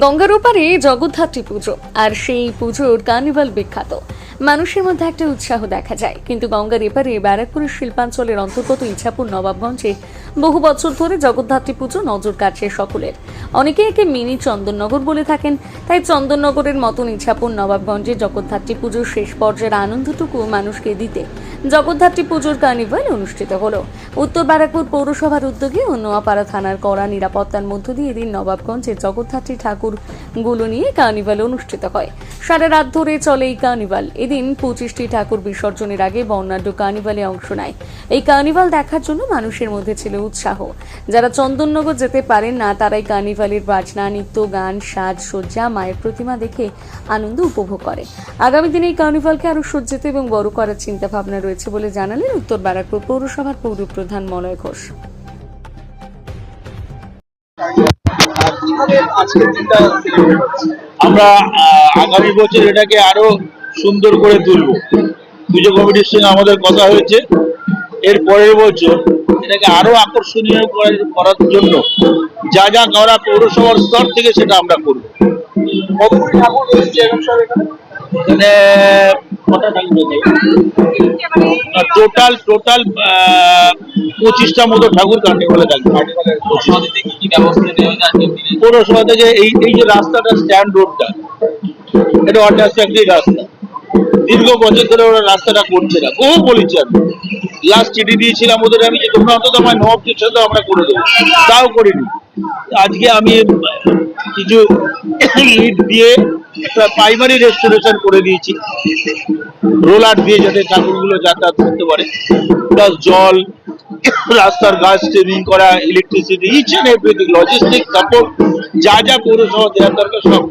গঙ্গার ওপারে জগদ্ধাত্রী পুজো আর সেই পুজোর কার্নিভাল বিখ্যাত। মানুষের মধ্যে একটা উৎসাহ দেখা যায়। কিন্তু গঙ্গার এপারে ব্যারাকপুরের শিল্পাঞ্চলের অন্তর্গত ইছাপুর নবাবগঞ্জে বহু বছর ধরে জগদ্ধাত্রী পুজো নজর কাটছে সকলের। অনেকে একে মিনি চন্দননগর বলে থাকেন। তাই চন্দননগরের মতন ইছাপুর নবাবগঞ্জে জগদ্ধাত্রী পুজোর শেষ পর্যায়ের আনন্দটুকু মানুষকে দিতে জগদ্ধাত্রী পুজোর কার্নিভাল অনুষ্ঠিত হলো। উত্তর ব্যারাকপুর পৌরসভার উদ্যোগে ও নোয়াপাড়া থানার কড়া নিরাপত্তার মধ্য দিয়ে এদিন নবাবগঞ্জে জগদ্ধাত্রী ঠাকুরগুলো নিয়ে কার্নিভাল অনুষ্ঠিত হয়। সারা রাত ধরে চলে এই কার্নিভাল। এদিন পঁচিশটি ঠাকুর বিসর্জনের আগে বর্ণাঢ্য কার্নিভালে অংশ নেয়। এই কার্নিভাল দেখার জন্য মানুষের মধ্যে ছিল উৎসাহ। যারা চন্দননগর যেতে পারেন না, তারাই কার্নিভালের বাজনা, নৃত্য, গান, সাজ, সজ্জা, মায়ের প্রতিমা দেখে আনন্দ উপভোগ করে। আগামী দিনে এই কার্নিভালকে আরও সজ্জিত এবং বড় করার চিন্তা ভাবনা রয়েছে বলে জানালেন উত্তর ব্যারাকপুর পৌরসভার পৌর প্রধান মলয় ঘোষ। আমরা আগামী বছর এটাকে আরও সুন্দর করে তুলব। পুজো কমিটির সঙ্গে আমাদের কথা হয়েছে। এর পরের বছর এটাকে আরও আকর্ষণীয় করার- জন্য যা যা করা পৌরসভার স্তর থেকে সেটা আমরা করব। মানে টোটাল টোটাল পঁচিশটা মতো ঠাকুর কার্নিভালে থাকবে। পৌরসভা থেকে এই এই যে রাস্তাটা স্ট্যান্ড রোডটা এটা অন্ডারস্ট্যান্ডিং রাস্তা। দীর্ঘ বছর ধরে ওরা রাস্তাটা করছে না। বহু বলেছি আমি। লাস্ট চিঠি দিয়েছিলাম ওদের আমি যে তোমরা অন্তত আমার নব সাথে আমরা করে দেবো। তাও করিনি। আজকে আমি কিছু ইট দিয়ে একটা প্রাইমারি রেস্টোরেশন করে দিয়েছি। রোলার দিয়ে যাতে ঠাকুরগুলো যাতায়াত করতে পারে। প্লাস জল, রাস্তার গাছ ট্রেনিং করা electricity each and everything logistic support যা যা পৌরসভা দেওয়ার দরকার সব।